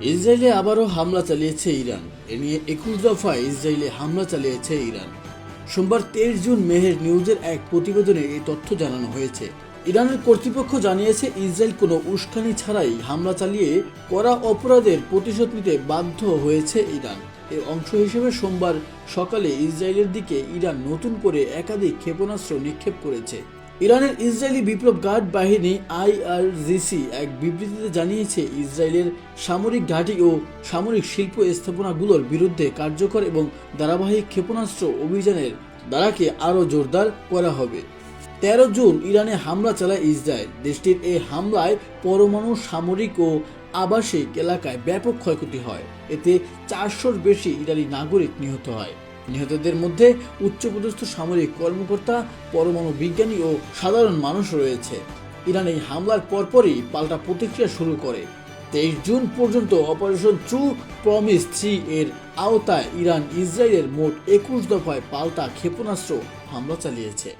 ইসরায়েলে আবারও হামলা চালিয়েছে ইরান। এ নিয়ে একুশ দফায় ইসরায়েলে হামলা চালিয়েছে ইরান। সোমবার তেইশ জুন মেহের নিউজের এক প্রতিবেদনে এই তথ্য জানানো হয়েছে। ইরানের কর্তৃপক্ষ জানিয়েছে, ইসরায়েল কোনো উস্কানি ছাড়াই হামলা চালিয়ে করা অপরাধের প্রতিশোধ নিতে বাধ্য হয়েছে ইরান। এর অংশ হিসেবে সোমবার সকালে ইসরায়েলের দিকে ইরান নতুন করে একাধিক ক্ষেপণাস্ত্র নিক্ষেপ করেছে। ইরানের ইসরায়েলি বিপ্লব গার্ড বাহিনী আইআরজিসি এক বিবৃতিতে জানিয়েছে, ইসরায়েলের সামরিক ঘাঁটি ও সামরিক শিল্প স্থাপনাগুলোর বিরুদ্ধে কার্যকর এবং ধারাবাহিক ক্ষেপণাস্ত্র অভিযানের দ্বারাকে আরও জোরদার করা হবে। তেরো জুন ইরানে হামলা চালায় ইসরায়েল। দেশটির এই হামলায় পরমাণু, সামরিক ও আবাসিক এলাকায় ব্যাপক ক্ষয়ক্ষতি হয়। এতে চারশোর বেশি ইরানি নাগরিক নিহত হয়। নিহতদের মধ্যে উচ্চপদস্থ সামরিক কর্মকর্তা, পরমাণু বিজ্ঞানী ও সাধারণ মানুষ রয়েছে। ইরান এই হামলার পরপরই পাল্টা প্রতিক্রিয়া শুরু করে। তেইশ জুন পর্যন্ত অপারেশন ট্রু প্রমিস থ্রি এর আওতায় ইরান ইসরায়েলের মোট একুশ দফায় পাল্টা ক্ষেপণাস্ত্র হামলা চালিয়েছে।